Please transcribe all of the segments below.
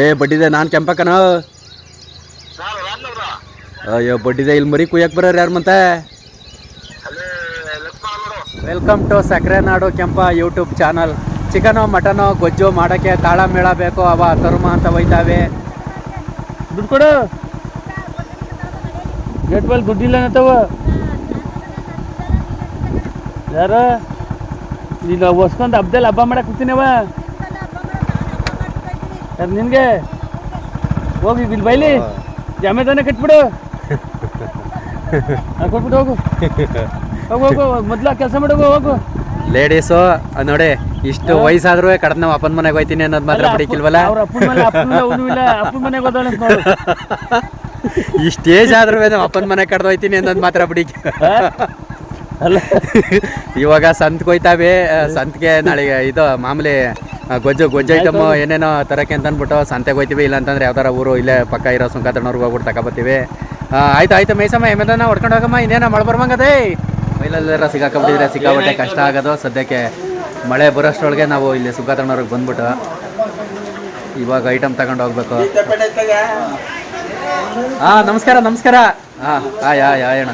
ಏ, ಬಡ್ಡಿದೆ, ನಾನು ಕೆಂಪಕ್ಕನ. ಅಯ್ಯೋ, ಬಡ್ಡಿದೆ, ಇಲ್ಲಿ ಮರಿ ಕುಯ್ಯಕ್ಕೆ ಬರೋರು ಯಾರು ಮತ್ತೆ? ವೆಲ್ಕಮ್ ಟು ಸಕ್ಕರೆ ನಾಡು ಕೆಂಪ ಯೂಟ್ಯೂಬ್ ಚಾನಲ್ ಚಿಕನೋ, ಮಟನೋ, ಗೊಜ್ಜು ಮಾಡೋಕ್ಕೆ ತಾಳ ಮೇಳ ಬೇಕು, ಅವ ತರುಮ ಅಂತ ಒಯ್ತಾವೆ. ದುಡ್ಡು ಕೊಡು. ಗೇಟ್ ಬಲ್ ದುಡ್ಡಿಲ್ಲ ಅಂತವ ಯಾರ? ಈಗ ಹೊಸ್ಕೊಂದು ಹಬ್ಬದಲ್ಲಿ ಹಬ್ಬ ಮಾಡಕ್ ಕೂತೀನವ. ಯಾರು ನಿನಗೆ? ಹೋಗಿ ಇಲ್ಲಿ ಬೈಲಿ. ಜಮೇದಾನೆ ಕಟ್ಬಿಡು. ಆ, ಕೊಟ್ಬಿಟ್ಟು ಹೋಗು. ಹೋಗು ಹೋಗು ಮೊದ್ಲ ಕೆಲಸ ಮಾಡೋಗು ಹೋಗು ಲೇಡೀಸು ನೋಡಿ ಇಷ್ಟು ವಯಸ್ಸಾದ್ರೂ ಕಡ್ದ ನಾವು ಅಪ್ಪನ ಮನೆಗೆ ಹೋಯ್ತೀನಿ ಅನ್ನೋದು ಮಾತ್ರ ಬಿಡಿಕಿಲ್ವಲ್ಲ ಅವ್ರ ಅಪ್ಪನ ಇಲ್ಲ. ಮನೆಗೆ ನೋಡು. ಇಷ್ಟು ಏಜ್ ಆದ್ರೂ ನಾವು ಅಪ್ಪನ ಮನೆ ಕಡ್ದು ಹೋಯ್ತೀನಿ ಅನ್ನೋದು ಮಾತ್ರ ಬಿಡಿಕಿ ಅಲ್ಲ. ಇವಾಗ ಸಂತ್ಗೆ ಹೋಯ್ತಾವೆ ಸಂತ್ಗೆ ನಾಳೆ ಇದು ಮಾಮೂಲಿ ಗೊಜ್ಜು ಗೊಜ್ಜು ಐಟಮ್ ಏನೇನೋ ತರಕ್ಕೆ ಅಂತ ಅಂದ್ಬಿಟ್ಟು ಸಂತೆಗೆ ಹೋಯ್ತೀವಿ ಇಲ್ಲ ಅಂತಂದ್ರೆ ಯಾವ್ದಾರ ಊರು ಇಲ್ಲೇ ಪಕ್ಕ ಇರೋ ಸುಂಕಾತಣ್ಣವ್ರಿಗೆ ಹೋಗ್ಬಿಟ್ಟು ತಗೊಬತ್ತೀವಿ. ಆಯ್ತು ಆಯ್ತು ಮೈಸಮ್ಮ ಎಮ್ಮೆದನ್ನ ಹೊಡ್ಕೊಂಡು ಹೋಗಮ್ಮ ಇನ್ನೇನ ಮಳೆ ಬರ್ಬಂಗದೇ ಮೈಲಲ್ಲೆಲ್ಲ ಸಿಗಾಕೊಂಡಿದ್ರೆ ಸಿಕ್ಕಾಬಟ್ಟೆ ಕಷ್ಟ ಆಗೋದು. ಸದ್ಯಕ್ಕೆ ಮಳೆ ಬರೋಷ್ಟ್ರೊಳಗೆ ನಾವು ಇಲ್ಲಿ ಸುಂಕಾತಣ್ಣವ್ರಿಗೆ ಬಂದ್ಬಿಟ್ಟು ಇವಾಗ ಐಟಮ್ ತಗೊಂಡು ಹೋಗ್ಬೇಕು. ಹಾ ನಮಸ್ಕಾರ ನಮಸ್ಕಾರ. ಹಾಂ ಆಯ್ ಆಯ್ ಆಯ್ ಅಣ್ಣ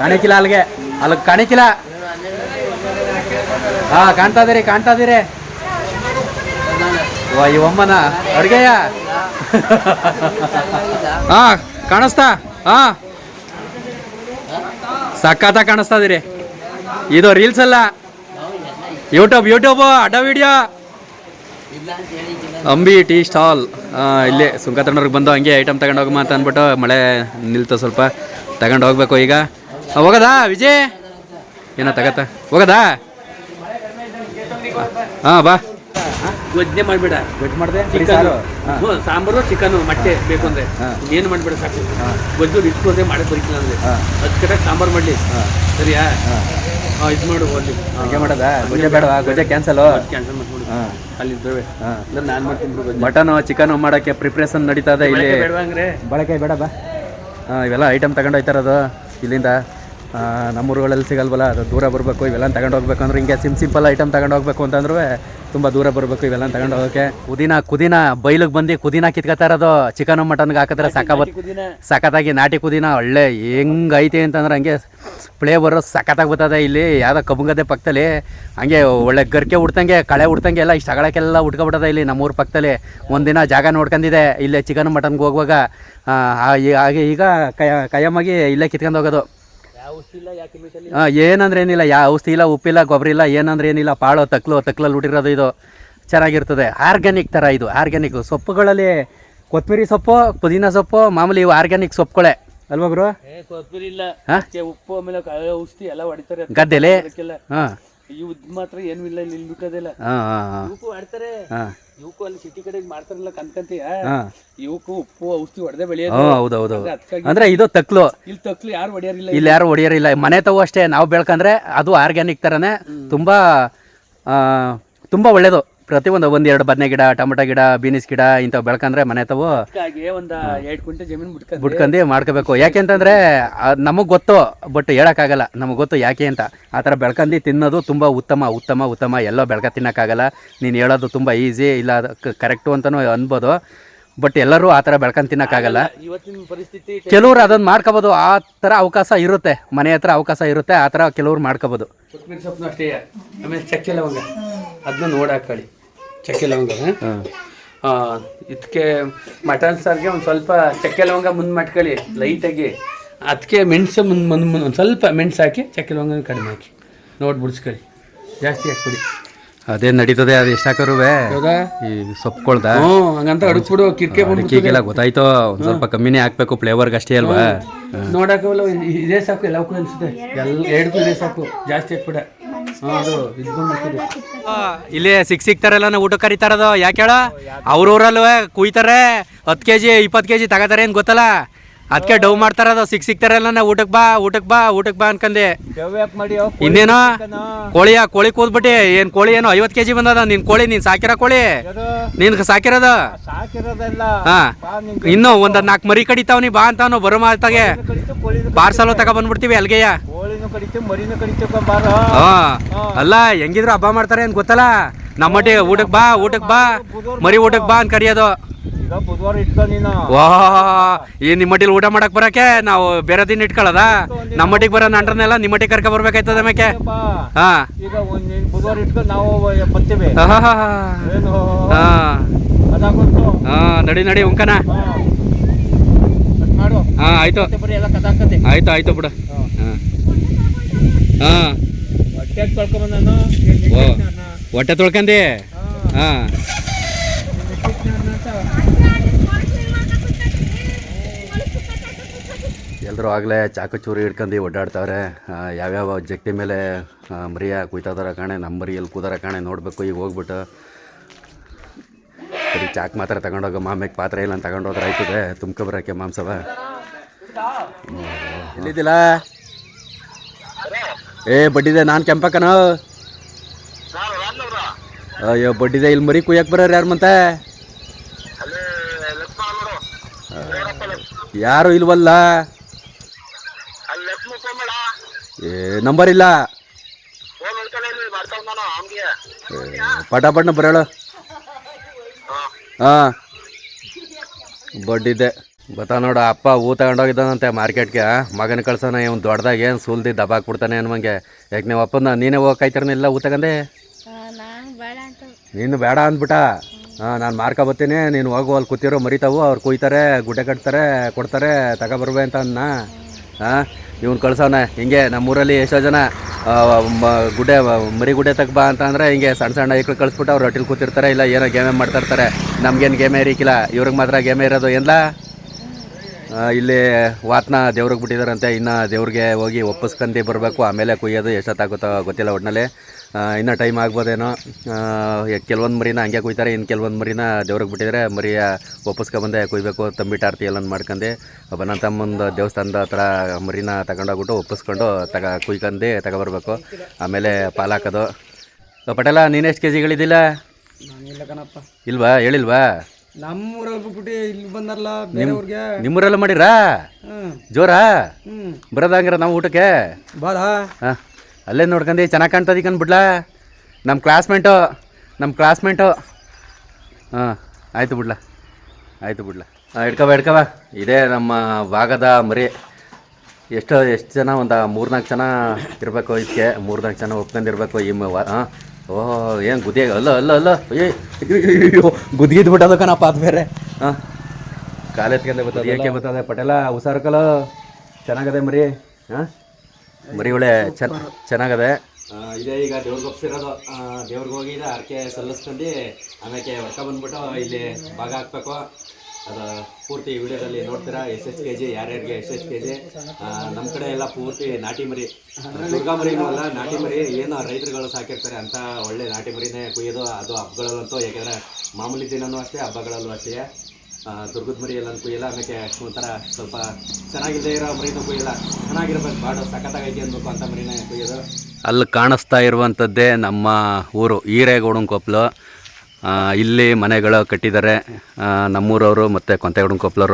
ಕಾಣಿಕಿಲ್ಲ ಅಲ್ಲಿಗೆ. ಅಲ್ಲಿಗೆ ಕಾಣಿಕಿಲ್ಲ ಹಾ, ಕಾಣ್ತಾ ಇದೀರಿ ಕಾಣ್ತಾ ಇದೀರಿ ವಾ ಒಮ್ಮನ. ಅಡ್ಗೆಯ? ಹಾ, ಕಾಣಿಸ್ತಾ? ಹಾ. ಸಖತ್ತ ಕಾಣಿಸ್ತಾ ಇದೀರಿ ಇದು ರೀಲ್ಸ್ ಅಲ್ಲ. ಯೂಟ್ಯೂಬ್ ಯೂಟ್ಯೂಬ್ ಅಡ್ಡ ವಿಡಿಯೋ ಅಂಬಿ ಟೀ ಸ್ಟಾಲ್. ಇಲ್ಲಿ ಸುಂಕತಣ್ಣವ್ರಿಗೆ ಬಂದು ಹಂಗೆ ಐಟಮ್ ತಗೊಂಡು ಹೋಗಮ್ಮ ಅಂತ ಅಂದ್ಬಿಟ್ಟು ಮಳೆ ನಿಲ್ತ ಸ್ವಲ್ಪ. ತಗೊಂಡು ಹೋಗ್ಬೇಕು ಈಗ. ಹೋಗೋದಾ, ವಿಜಯ್? ಏನೋ ತಗತ್ತ. ಹೋಗೋದಾ? ಹಾಂ ಬಾ. ಯೋಜನೆ ಮಾಡ್ಬೇಡ. ಗೊಜ್ಜು ಮಾಡಿದೆ? ಚಿಕನ್. ಸಾಂಬಾರು ಚಿಕನ್ ಮೊಟ್ಟೆ ಬೇಕು ಅಂದ್ರೆ. ಏನು ಮಾಡ್ಬೇಡ ಸಾಕು. ಗೊಜ್ಜು ಇಟ್ಕೊಂಡ್ರೆ ಮಾಡಕ್ ಬರೀತಿಲ್ಲ ಅಂದ್ರೆ. ಅದ್ ಕಡೆ ಸಾಂಬಾರು ಮಾಡ್ಲಿ. ಸರಿಯಾ? ಇದು ಮಾಡು ಅಲ್ಲಿ. ಹಂಗೆ ಮಾಡೋದಾ? ಗೊಜ್ಜೆ ಬೇಡವಾ? ಗೊಜ್ಜೆ ಕ್ಯಾನ್ಸಲು ಕ್ಯಾನ್ಸಲ್ ಮಾಡ್ಬಿಡು ಅಲ್ಲಿ ಇದ್ದೇವೆ ನಾನು ಮಾಡ್ತೀನಿ ಮಟನು ಚಿಕನು ಮಾಡೋಕ್ಕೆ ಪ್ರಿಪ್ರೇಷನ್ ನಡೀತಾ ಇದೆ ಇಲ್ಲಿ. ಬಳಕೆ ಬೇಡ ಬಾ. ಇವೆಲ್ಲ ಐಟಮ್ ತಗೊಂಡು ಹೋಯ್ತಾರದು ಇಲ್ಲಿಂದ. ಆ, ನಮ್ಮ ಊರುಗಳಲ್ಲಿ ಸಿಗಲ್ವಲ್ಲ ಅದು ದೂರ ಬರಬೇಕು ಇವೆಲ್ಲ ತಗೊಂಡು ಹೋಗ್ಬೇಕು ಅಂದ್ರೆ ಹಿಂಗೆ ಸಿಮ್ ಸಿಂಪಲ್ ಐಟಮ್ ತಗೊಂಡು ಹೋಗ್ಬೇಕು ಅಂತಂದ್ರೂ ತುಂಬ ದೂರ ಬರಬೇಕು ಇವೆಲ್ಲ ತಗೊಂಡು ಹೋಗೋಕ್ಕೆ ಕುದಿನ ಕುದಿನ ಬೈಲಿಗೆ ಬಂದು ಕುದಿನ ಕಿತ್ಕೊತಾ ಇರೋದು ಚಿಕನು ಮಟನ್ಗೆ ಹಾಕಿದ್ರೆ ಕುದಿನ. ಸಖತ್ತಾಗಿ ನಾಟಿ ಕುದಿನ ಒಳ್ಳೆ ಹೆಂಗೈತೆ ಅಂತಂದ್ರೆ ಹಂಗೆ ಫ್ಲೇವರು ಸಖತ್ತಾಗಿ ಬರ್ತದೆ ಇಲ್ಲಿ ಯಾವುದೋ ಕಬ್ಬುಗದ್ದೆ ಪಕ್ಕದಲ್ಲಿ ಹಂಗೆ ಒಳ್ಳೆ ಗರ್ಕೆ ಹುಡ್ತಂಗೆ ಕಳೆ ಹುಡ್ತಂಗೆ ಎಲ್ಲ ಇಷ್ಟು ಅಗಳಕ್ಕೆಲ್ಲ ಉಟ್ಕೊಬಿಟ್ಟದೆ ಇಲ್ಲಿ ನಮ್ಮೂರ ಪಕ್ಕದಲ್ಲಿ ಒಂದಿನ ಜಾಗ ನೋಡ್ಕೊಂಡಿದೆ ಇಲ್ಲೇ ಚಿಕನ್ ಮಟನ್ಗೆ ಹೋಗುವಾಗ. ಹಾಗೆ ಈಗ ಕಯ ಕಯಮ್ಮಾಗಿ ಇಲ್ಲೇ ಕಿತ್ಕೊಂಡು ಹೋಗೋದು. ಆ, ಏನಂದ್ರೆ ಏನಿಲ್ಲ ಯಾವ ಔಷಧಿ ಇಲ್ಲ ಉಪ್ಪಿಲ್ಲ ಗೊಬ್ಬರ ಇಲ್ಲ ಏನಂದ್ರೆ ಏನಿಲ್ಲ ಪಾಳು ತಕ್ಲು ತಕ್ಲಲ್ಲಿ ಹುಟ್ಟಿರೋದು ಇದು. ಚೆನ್ನಾಗಿರ್ತದೆ. ಆರ್ಗ್ಯಾನಿಕ್ ಥರ ಇದು ಆರ್ಗ್ಯಾನಿಕ್ ಸೊಪ್ಪುಗಳಲ್ಲಿ ಕೊತ್ತಂಬರಿ ಸೊಪ್ಪು ಪುದೀನ ಸೊಪ್ಪು ಮಾಮೂಲಿ ಇವು ಆರ್ಗ್ಯಾನಿಕ್ ಸೊಪ್ಪುಗಳೇ. ಅಲ್ವಾ ಗುರು? ಕೊತ್ತಂಬರಿ ಇಲ್ಲ. ಹಾ? ಉಪ್ಪು ಆಮೇಲೆ ಔಷಧಿ ಎಲ್ಲ ಹೊಡಿತಾರೆ. ಗದ್ದೆಲೆ? ಹಾಂ. ಇವ್ ಮಾತ್ರ ಏನು ಇಲ್ಲ ಇಲ್ಲಿ ಬಿಟ್ಟದಿಲ್ಲ ಹಾಂ ಹಾಂ ಹಾಂ. ಇವಕ್ಕೂ ಆಡ್ತಾರೆ. ಇವಕ್ಕೂ ಅಲ್ಲಿ ಸಿಟಿ ಕಡೆಗೆ ಮಾಡ್ತಾರಲ್ಲ ಕನ್ಕಂತೀಯ ಇವಕ್ಕೂ ಉಪ್ಪು ಔಷಧಿ ಹೊಡೆದೇ ಬೆಳೆಯೋದು. ಹ್ಞೂ ಹೌದು ಹೌದು ಹೌದು ಅದಕ್ಕಾಗಿ ಅಂದ್ರೆ ಇದು ತಕ್ಲು. ಇಲ್ಲಿ ತಕ್ಲು ಯಾರು ಹೊಡೆಯಾರಿಲ್ಲ ಇಲ್ಲಿ ಯಾರು ಹೊಡೆಯೋರಿಲ್ಲ. ಮನೆ ತಗೋ ಅಷ್ಟೇ. ನಾವು ಬೆಳ್ಕಂದ್ರೆ ಅದು ಆರ್ಗ್ಯಾನಿಕ್ ತರನೇ ತುಂಬ ತುಂಬಾ ತುಂಬ ಒಳ್ಳೇದು. ಪ್ರತಿಯೊಂದು ಒಂದು ಎರಡು ಬದನೆ ಗಿಡ ಟೊಮೊಟೊ ಗಿಡ ಬೀನಿಸ್ ಗಿಡ ಇಂಥವು ಬೆಳ್ಕಂದ್ರೆ ಮನೆ ತಾವು. ಅದಕ್ಕಾಗಿ ಮಾಡ್ಕೋಬೇಕು ಯಾಕೆ ಕ್ವಿಂಟಲ್ ಜಮೀನು ಬಿಟ್ಕೊಂಡು ಮಾಡ್ಕೋಬೇಕು. ಯಾಕೆಂತಂದ್ರೆ ನಮಗೆ ಗೊತ್ತು ಬಟ್ ಹೇಳೋಕ್ಕಾಗಲ್ಲ. ನಮಗೆ ಗೊತ್ತು ಯಾಕೆ ಅಂತ. ಆ ಥರ ಬೆಳ್ಕಂಡು ತಿನ್ನೋದು ತುಂಬ ಉತ್ತಮ ಉತ್ತಮ ಉತ್ತಮ. ಎಲ್ಲೋ ಬೆಳ್ಕ ತಿನ್ನೋಕ್ಕಾಗಲ್ಲ. ನೀನು ಹೇಳೋದು ತುಂಬ ಈಸಿ ಇಲ್ಲ ಕರೆಕ್ಟು ಅಂತಲೂ ಅನ್ಬೋದು. ಬಟ್ ಎಲ್ಲರೂ ಆ ಥರ ಬೆಳ್ಕೊಂಡು ತಿನ್ನೋಕ್ಕಾಗಲ್ಲ. ಇವತ್ತಿನ ಪರಿಸ್ಥಿತಿ ಕೆಲವ್ರು ಅದನ್ನು ಮಾಡ್ಕೋಬೋದು. ಆ ಥರ ಅವಕಾಶ ಇರುತ್ತೆ. ಮನೆ ಹತ್ರ ಅವಕಾಶ ಇರುತ್ತೆ. ಆ ಥರ ಕೆಲವ್ರು ಮಾಡ್ಕೋಬೋದು. ಅಷ್ಟೇ. ಆಮೇಲೆ ಚಕ್ಕೆ ಲವಂಗ ಅದನ್ನ ನೋಡಾಕೊಳ್ಳಿ ಚಕ್ಕೆ ಲವಂಗ ಇದಕ್ಕೆ ಮಟನ್ ಸಾರಿಗೆ ಒಂದು ಸ್ವಲ್ಪ ಚಕ್ಕೆ ಲವಂಗ ಮುಂದೆ ಮಾಡ್ಕೊಳ್ಳಿ ಲೈಟಾಗಿ. ಅದಕ್ಕೆ ಮೆಣಸು ಮುಂದೆ ಮುಂದೆ ಮುಂದೆ ಒಂದು ಸ್ವಲ್ಪ ಮೆಣಸು ಹಾಕಿ ಚಕ್ಕೆ ಲವಂಗ ಕಡಿಮೆ ಹಾಕಿ. ನೋಡಿ ಬಿಡಿಸ್ಕೊಳ್ಳಿ. ಜಾಸ್ತಿ ಹಾಕ್ಬಿಡಿ. ಅದೇ ನಡೀತದೆ? ಅದು ಎಷ್ಟು ಹಾಕೋರು ಈ ಸೊಪ್ಪುಗಳ್ದ ಹ್ಞೂ ಹಂಗಂತ ಅಡಿಸ್ಬಿಡು ಕಿರ್ಕೆ ಅಡಿಕೆಗೆಲ್ಲ ಗೊತ್ತಾಯ್ತು? ಒಂದು ಸ್ವಲ್ಪ ಕಮ್ಮಿನೇ ಹಾಕ್ಬೇಕು ಫ್ಲೇವರ್ಗೆ ಅಷ್ಟೇ ಅಲ್ವಾ? ನೋಡಕ್ಕಲ್ಲ ಇದೇ ಸಾಕು ಎಲ್ಲ ಅನಿಸುತ್ತೆ. ಎಲ್ಲ ಎರಡು ಇದೇ ಸಾಕು. ಜಾಸ್ತಿ ಹಾಕ್ಬಿಡ. ಇಲ್ಲಿ ಸಿಕ್ ಸಿಗ್ತಾರಲ್ಲ ಊಟ ಕರಿತಾರದು. ಯಾಕೆ ಹೇಳ? ಅವ್ರೂರಲ್ವೇ ಕುಯ್ತಾರೆ. ಹತ್ತು ಕೆ ಜಿ ಇಪ್ಪತ್ತು ಕೆ ಜಿ ತಗೋತಾರೆ ಏನು ಗೊತ್ತಲ್ಲ? ಅದಕ್ಕೆ ಡವ್ ಮಾಡ್ತಾರದು ಸಿಕ್ ಸಿಕ್ತಾರಲ್ಲ ಊಟಕ್ಕೆ ಬಾ ಊಟಕ್ಕೆ ಬಾ ಊಟಕ್ಕೆ ಬಾ ಅನ್ಕಂದೆ. ಇನ್ನೇನೋ ಕೋಳಿಯ ಕೋಳಿ ಕೂದ್ಬಿಟ್ಟಿ ಏನ್ ಕೋಳಿ ಏನೋ ಐವತ್ತು ಕೆಜಿ ಬಂದದ. ನಿನ್ ಕೋಳಿ ನೀನ್ ಸಾಕಿರ ಕೋಳಿ. ನಿನ್ ಸಾಕಿರೋದ. ಹಾ. ಇನ್ನು ಒಂದ್ ನಾಲ್ಕು ಮರಿ ಕಡಿತಾವ್ ನೀ ಬಾ ಅಂತಾನು ಬರೋ ಮಾತಾಗೆ. ಪಾರ್ಸಲ್ ತಗ ಬಂದ್ಬಿಡ್ತೀವಿ ಅಲ್ಗೆಯ. ಅಲ್ಲ ಹೆಂಗಿದ್ರು ಹಬ್ಬ ಮಾಡ್ತಾರೆ ಏನ್ ಗೊತ್ತಲ್ಲ? ನಮ್ಮ ಊಟಕ್ಕೆ ಬಾ ಊಟಕ್ಕೆ ಬಾ. ಮರಿ ಊಟಕ್ಕೆ ಬಾ ಅಂತ ಕರಿಯೋದು. ವಾ ಈ ನಿಮ್ಮಟ್ಟಿಲಿ ಊಟ ಮಾಡಕ್ ಬರಕ್ಕೆ? ನಾವು ಬೇರೆ ದಿನ ಇಟ್ಕೊಳ್ಳೋದ? ನಮ್ಮಟ್ಟಿಗೆ ಬರೋ ನಂಟ್ರನ್ನೆಲ್ಲ ನಿಮ್ಮಟ್ಟಿಗೆ ಕರ್ಕ ಬರ್ಬೇಕಾಯ್ತದ ಮೇಕೆ? ಹಾ. ಈಗ ಒಂದ್ ಬುಧವಾರ ಇಟ್ಕೊ ನಾವು ಬರ್ತೀವಿ. ಆಹಾಹಾ. ಏನು? ಹಾ. ನಡಿ ನಡಿ ಉಂಕನ. ಹಾ. ಮಾಡು. ಹಾ ಆಯ್ತು. ಮತ್ತೆ ಬರೀ ಎಲ್ಲ ಕದಾಕತೆ ಆಯ್ತು ಆಯ್ತು ಬಿಡು. ಹಾ. ಹೊಟ್ಟೆ ತೊಳ್ಕೊಂಡಿ ಹಾ. ಎಲ್ಲರೂ ಆಗಲೇ ಚಾಕು ಚೂರಿ ಹಿಡ್ಕೊಂಡು ಓಡಾಡ್ತಾವ್ರೆ. ಯಾವ್ಯಾವ ಜಗ್ತಿ ಮೇಲೆ ಮರಿಯ ಕುಯ್ತಾದಾರ ಕಾಣೆ ನಮ್ಮ ಮರಿಯಲ್ಲಿ ಕೂದಾರ ಕಾಣೆ ನೋಡಬೇಕು, ಈಗ ಹೋಗ್ಬಿಟ್ಟು. ಸರಿ, ಚಾಕ್ ಮಾತ್ರ ತಗೊಂಡೋಗ ಮಾಮೆಗೆ ಪಾತ್ರೆ ಇಲ್ಲ ಅಂತ ತಗೊಂಡೋದ್ರೆ ಆಯ್ತದೆ ತುಂಬ್ಕೊ ಬರೋಕ್ಕೆ ಮಾಂಸವ. ಎಲ್ಲಿದ್ದಿಲ್ಲ ಏ, ಬಡ್ಡಿದೆ, ನಾನು ಕೆಂಪಕ್ಕನ. ಅಯ್ಯೋ, ಬಡ್ಡಿದೆ ಇಲ್ಲಿ ಮರಿ ಕುಯ್ಯಕ್ಕೆ ಬರೋರು ಯಾರು ಮತ್ತೆ ಯಾರು ಇಲ್ವಲ್ಲ? ಏ ನಂಬರ್ ಇಲ್ಲ. ಪಟಾಪಟ್ನ ಪಟ ಪಟ್ನ ಬರೋಳು ಹಾಂ. ಬಡ್ಡಿದ್ದೆ ಗೊತ್ತಾ ನೋಡ ಅಪ್ಪ ಹೂ ತಗೊಂಡೋಗಿದ್ದಾನಂತೆ ಮಾರ್ಕೆಟ್ಗೆ. ಮಗನ ಕಳ್ಸೋಣ ಇವ್ನು ದೊಡ್ಡದಾಗ ಏನು ಸುಲ್ದಿ ದಬಾಕ್ ಹಾಕ್ಬಿಡ್ತಾನೆ ಅನ್ಮಂಗೆ ಯಾಕೆ ನೀವು ಅಪ್ಪನ ನೀನೇ ಹೂ ತಗಂದೆ? ನಾನು ಬೇಡ ಅಂತ. ನೀನು ಬೇಡ ಅಂದ್ಬಿಟ್ಟ. ಹಾಂ ನಾನು ಮಾರ್ಕ ಬರ್ತೀನಿ ನೀನು ಹೋಗು ಅಲ್ಲಿ ಕೂತಿರೋ ಮರಿತಾವು ಅವ್ರು ಕುಯ್ತಾರೆ ಗುಡ್ಡೆ ಕಟ್ತಾರೆ ಕೊಡ್ತಾರೆ ತಗೊಬರ್ಬೆ ಅಂತ ಅನ್ನ ಹಾಂ ಇವ್ನು ಕಳ್ಸೋಣ ಹಿಂಗೆ ನಮ್ಮೂರಲ್ಲಿ ಎಷ್ಟೋ ಜನ ಗುಡ್ಡೆ, ಮರಿ ಗುಡ್ಡೆ ತಗ ಬಾ ಅಂತ ಅಂದರೆ ಹಿಂಗೆ ಸಣ್ಣ ಸಣ್ಣ ಐಕ್ಳು ಕಳಿಸ್ಬಿಟ್ಟು ಅವ್ರು ಹೊಟ್ಟಿಲ್ ಕೂತಿರ್ತಾರೆ, ಇಲ್ಲ ಏನೋ ಗೇಮೇ ಮಾಡ್ತಾ ಇರ್ತಾರೆ. ನಮ್ಗೇನು ಗೇಮೆ ಇರಿಕಿಲ್ಲ. ಇವ್ರಿಗೆ ಮಾತ್ರ ಗೇಮೇ ಇರೋದು ಎಲ್ಲ ಇಲ್ಲಿ ವಾತ್ನ ದೇವ್ರಿಗೆ ಬಿಟ್ಟಿದಾರಂತೆ. ಇನ್ನು ದೇವ್ರಿಗೆ ಹೋಗಿ ಒಪ್ಪಿಸ್ಕೊಂಡು ಬರಬೇಕು. ಆಮೇಲೆ ಕುಯ್ಯೋದು ಎಷ್ಟೊತ್ತಾಗುತ್ತೋ ಗೊತ್ತಿಲ್ಲ ಒಟ್ಟಿನಲ್ಲಿ ಇನ್ನೂ ಟೈಮ್ ಆಗ್ಬೋದೇನೋ. ಕೆಲವೊಂದು ಮರಿನ ಹಂಗೆ ಕುಯ್ತಾರೆ ಇನ್ನು ಕೆಲವೊಂದು ಮರಿನ ದೇವ್ರಿಗೆ ಬಿಟ್ಟಿದ್ರೆ ಮರಿಯ ಒಪ್ಪಿಸ್ಕೊಂಬಂದೆ ಕುಯ್ಬೇಕು ತಂಬಿಟ್ಟು ಆರತಿ ಎಲ್ಲ ಮಾಡ್ಕೊಂಡು ಬನಂತಮ್ಮಂದು ದೇವಸ್ಥಾನದ ಹತ್ರ ಮರಿನ ತಗೊಂಡೋಗ್ಬಿಟ್ಟು ಒಪ್ಪಿಸ್ಕೊಂಡು ತಗ ಕುಯ್ಕೊಂಡು ತಗೊಬರ್ಬೇಕು. ಆಮೇಲೆ ಪಾಲಾಕೋದು ಪಟೇಲ ನೀನೆಷ್ಟು ಕೆ ಜಿಗಳಿದ್ದಿಲ್ಲ ಕಣಪ್ಪ. ಇಲ್ವಾ? ಹೇಳಿಲ್ವಾ? ನಮ್ಮೂರಲ್ಲಿ ಇಲ್ಲಿ ಬಂದಾರಲ್ಲ ಬೇರೆಯವ್ರಿಗೆ ನಿಮ್ಮೂರೆಲ್ಲ ಮಾಡಿರಾ? ಜೋರಾ? ಬರೋದಂಗ್ರ ನಾವು ಊಟಕ್ಕೆ? ಬಾಳ ಹಾಂ. ಅಲ್ಲೇ ನೋಡ್ಕಂಡು ಚೆನ್ನಾಗಿ ಕಾಣ್ತದೆ ಕಂದ್ಬಿಡ್ಲಾ ನಮ್ಮ ಕ್ಲಾಸ್ಮೇಟು ನಮ್ಮ ಕ್ಲಾಸ್ಮೇಟು ಹಾಂ ಆಯಿತು ಬಿಡ್ಲಾ ಆಯಿತು ಬಿಡ್ಲಾ. ಹಾಂ ಹಿಡ್ಕವ ಹಿಡ್ಕವ ಇದೇ ನಮ್ಮ ಭಾಗದ ಮರಿ. ಎಷ್ಟು ಎಷ್ಟು ಜನ ಒಂದು ಮೂರ್ನಾಲ್ಕು ಜನ ಇರಬೇಕು ಇದಕ್ಕೆ ಮೂರ್ನಾಲ್ಕು ಜನ ಒಪ್ಕೊಂಡಿರ್ಬೇಕು ಈ ಹಾಂ ಓಹ್ ಏನು ಗುದಿಯಾಗ ಅಲ್ಲ ಅಲ್ಲ ಅಲ್ಲ. ಅಯ್ಯೋ ಗುದ್ಗಿದ್ ಬಿಟ್ಟದ ಕಣಪ್ಪ ಅದು ಬೇರೆ. ಹಾಂ ಕಾಲೆತ್ಕೊಂಡೆ ಬರ್ತದೆ ಏಕೆ ಬರ್ತದೆ ಪಟೇಲ ಹುಷಾರ್ಕಲ್ಲ ಚೆನ್ನಾಗದೆ ಮರಿ ಹಾಂ ಮರಿ ಒಳ್ಳೆ ಚೆನ್ನ ಚೆನ್ನಾಗದೆ. ಇದೇ ಈಗ ದೇವ್ರಿಗೆ ಒಪ್ಸಿರೋದು ದೇವ್ರಿಗೆ ಹೋಗಿ ಇದು ಅರ್ಕೆ ಸಲ್ಲಿಸ್ಕೊಂಡು ಆಮೇಲೆ ಹೊರಕ ಬಂದ್ಬಿಟ್ಟು ಇಲ್ಲಿ ಭಾಗ ಹಾಕ್ಬೇಕು. ಅದು ಪೂರ್ತಿ ವಿಡಿಯೋದಲ್ಲಿ ನೋಡ್ತೀರಾ ಎಷ್ಟೆಷ್ಟು ಕೆ ಜಿ ಯಾರ್ಯಾರಿಗೆ ಎಚ್ ಕೆ ಜಿ. ನಮ್ಮ ಕಡೆ ಎಲ್ಲ ಪೂರ್ತಿ ನಾಟಿ ಮರಿ. ದುರ್ಗಾ ಮರಿನೂ ಅಲ್ಲ ನಾಟಿ ಮರಿ. ಏನು ರೈತರುಗಳು ಸಾಕಿರ್ತಾರೆ ಅಂತ ಒಳ್ಳೆ ನಾಟಿ ಮರಿನೇ ಕುಯ್ಯೋದು ಅದು ಹಬ್ಬಗಳಲ್ಲಂತೂ. ಯಾಕೆಂದರೆ ಮಾಮೂಲಿ ದಿನವೂ ಅಷ್ಟೇ ಹಬ್ಬಗಳಲ್ಲೂ ಅಷ್ಟೇ. ದುರ್ಗದ ಮರಿ ಎಲ್ಲ ಕುಯ್ಯಲ್ಲ ಆಮೇಲೆ ಒಂಥರ ಸ್ವಲ್ಪ ಚೆನ್ನಾಗಿಲ್ಲದೆ ಇರೋ ಮರಿನೂ ಕುಯ್ಯಲ್ಲ. ಚೆನ್ನಾಗಿರ್ಬೇಕು ಬಾಡು ಸಖತ್ತಾಗೈತಿ ಅನ್ಬೇಕು ಅಂತ ಮರಿನ ಕುಯ್ಯೋದು. ಅಲ್ಲಿ ಕಾಣಿಸ್ತಾ ಇರುವಂಥದ್ದೇ ನಮ್ಮ ಊರು, ಈರೇಗೌಡನ ಕೊಪ್ಪಲು ಇಲ್ಲಿ ಮನೆಗಳು ಕಟ್ಟಿದ್ದಾರೆ. ನಮ್ಮೂರವರು ಮತ್ತು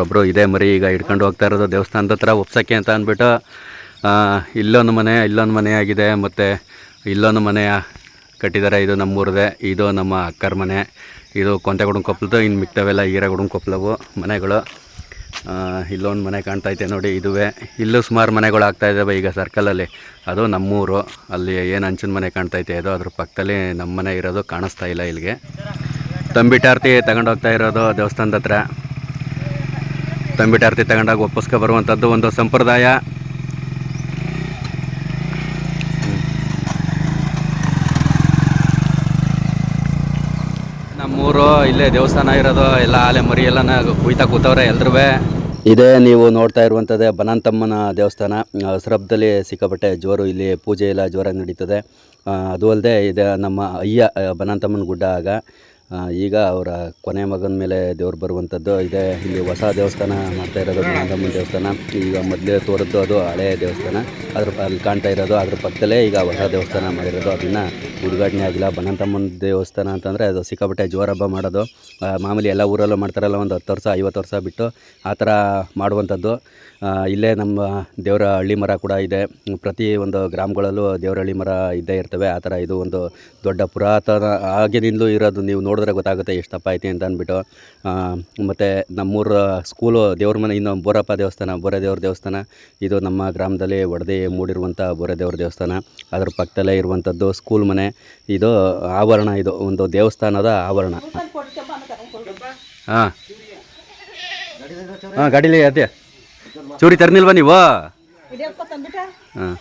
ಒಬ್ಬರು ಇದೇ ಮರಿ ಈಗ ಹಿಡ್ಕೊಂಡು ಹೋಗ್ತಾ ಇರೋದು. ದೇವಸ್ಥಾನದ ಹತ್ರ ಒಪ್ಸಕ್ಕೆ ಅಂತ ಅಂದ್ಬಿಟ್ಟು ಇಲ್ಲೊಂದು ಮನೆ ಇಲ್ಲೊಂದು ಮನೆ ಆಗಿದೆ ಮತ್ತು ಇಲ್ಲೊಂದು ಮನೆ ಕಟ್ಟಿದ್ದಾರೆ. ಇದು ನಮ್ಮೂರದೇ, ಇದು ನಮ್ಮ ಅಕ್ಕರ ಮನೆ. ಇದು ಕೊಂತೆಗೌಡನ ಕೊಪ್ಪಳದು ಇನ್ನು ಮಿಕ್ತವೆಲ್ಲ ಈರೇಗೌಡನ ಕೊಪ್ಪಳವು ಮನೆಗಳು. ಇಲ್ಲೊಂದು ಮನೆ ಕಾಣ್ತಾ ಇದೆ ನೋಡಿ, ಇದುವೇ. ಇಲ್ಲೂ ಸುಮಾರು ಮನೆಗಳು ಆಗ್ತಾ ಇದ್ದಾವೆ ಈಗ ಸರ್ಕಲಲ್ಲಿ. ಅದು ನಮ್ಮೂರು, ಅಲ್ಲಿ ಏನು ಹಂಚಿನ ಮನೆ ಕಾಣ್ತಾ ಐತೆ ಅದು, ಅದ್ರ ಪಕ್ಕದಲ್ಲಿ ನಮ್ಮ ಮನೆ ಇರೋದು ಕಾಣಿಸ್ತಾ ಇಲ್ಲ ಇಲ್ಲಿಗೆ. ತಂಬಿಟಾರ್ತಿ ತಗೊಂಡೋಗ್ತಾ ಇರೋದು ದೇವಸ್ಥಾನದ ಹತ್ರ. ತಂಬಿಟಾರ್ತಿ ತಗೊಂಡಾಗ ಒಪ್ಪಿಸ್ಕೊ ಬರುವಂಥದ್ದು ಒಂದು ಸಂಪ್ರದಾಯ. ನಮ್ಮೂರು, ಇಲ್ಲೇ ದೇವಸ್ಥಾನ ಇರೋದು, ಎಲ್ಲ ಆಲೆ ಮರಿ ಎಲ್ಲ ಕುಯ್ತಾ ಕೂತವ್ರೆ ಎಲ್ರೂ ಇದೇ ನೀವು ನೋಡ್ತಾ ಇರುವಂಥದ್ದೇ ಬನಂತಮ್ಮನ ದೇವಸ್ಥಾನ. ಸ್ರಬ್ದಲ್ಲಿ ಸಿಕ್ಕಾಪಟ್ಟೆ ಜೋರು ಇಲ್ಲಿ ಪೂಜೆ ಎಲ್ಲ ಜೋರಾಗಿ ನಡೀತದೆ. ಅದು ಅಲ್ಲದೆ ಇದೆ ನಮ್ಮ ಅಯ್ಯ ಬನಂತಮ್ಮನ ಗುಡ್ಡ ಆಗ. ಈಗ ಅವರ ಕೊನೆ ಮಗನ ಮೇಲೆ ದೇವ್ರು ಬರುವಂಥದ್ದು ಇದೆ. ಇಲ್ಲಿ ಹೊಸ ದೇವಸ್ಥಾನ ಮಾಡ್ತಾ ಇರೋದು ಗಣಾಂಗಮ್ಮನ ದೇವಸ್ಥಾನ. ಈಗ ಮೊದಲೇ ತೋರಿದ್ದು ಅದು ಹಳೆ ದೇವಸ್ಥಾನ. ಅದ್ರ ಅಲ್ಲಿ ಕಾಣ್ತಾ ಇರೋದು, ಅದ್ರ ಪಕ್ಕದಲ್ಲೇ ಈಗ ಹೊಸ ದೇವಸ್ಥಾನ ಮಾಡಿರೋದು. ಅದನ್ನು ಉದ್ಘಾಟನೆ ಆಗಿಲ್ಲ. ಬನಂತಮ್ಮನ ದೇವಸ್ಥಾನ ಅಂತಂದರೆ ಅದು ಸಿಕ್ಕಾಪಟ್ಟೆ ಜೋರ ಹಬ್ಬ ಮಾಡೋದು. ಮಾಮೂಲಿ ಎಲ್ಲ ಊರಲ್ಲೂ ಮಾಡ್ತಾರಲ್ಲ, ಒಂದು ಹತ್ತು ವರ್ಷ, ಐವತ್ತು ವರ್ಷ ಬಿಟ್ಟು ಆ ಥರ ಮಾಡುವಂಥದ್ದು. ಇಲ್ಲೇ ನಮ್ಮ ದೇವರ ಹಳ್ಳಿ ಮರ ಕೂಡ ಇದೆ. ಪ್ರತಿ ಒಂದು ಗ್ರಾಮಗಳಲ್ಲೂ ದೇವರ ಹಳ್ಳಿ ಮರ ಇದ್ದೇ ಇರ್ತವೆ. ಆ ಥರ ಇದು ಒಂದು ದೊಡ್ಡ ಪುರಾತನ ಆಗಿನಿಂದಲೂ ಇರೋದು. ನೀವು ನೋಡಿದ್ರೆ ಗೊತ್ತಾಗುತ್ತೆ ಎಷ್ಟು ದಪ್ಪ ಐತಿ ಅಂತ ಅಂದ್ಬಿಟ್ಟು. ಮತ್ತು ನಮ್ಮೂರ ಸ್ಕೂಲು ದೇವ್ರ ಮನೆ ಇನ್ನೊಂದು ಬೋರಪ್ಪ ದೇವಸ್ಥಾನ, ಬೋರೆ ದೇವ್ರ ದೇವಸ್ಥಾನ, ಇದು ನಮ್ಮ ಗ್ರಾಮದಲ್ಲಿ ಒಡೆದಿ ಮೂಡಿರುವಂಥ ಬೋರೆ ದೇವ್ರ ದೇವಸ್ಥಾನ. ಅದ್ರ ಪಕ್ಕದಲ್ಲೇ ಇರುವಂಥದ್ದು ಸ್ಕೂಲ್ ಮನೆ, ಇದು ಆವರಣ, ಇದು ಒಂದು ದೇವಸ್ಥಾನದ ಆವರಣ. ಹಾಂ. ಹಾಂ, ಗಾಡೀಲಿ ಅದೇ. ಚೂರಿ ತರ್ನಿಲ್ವಾ ನೀವು? ಹಾಂ.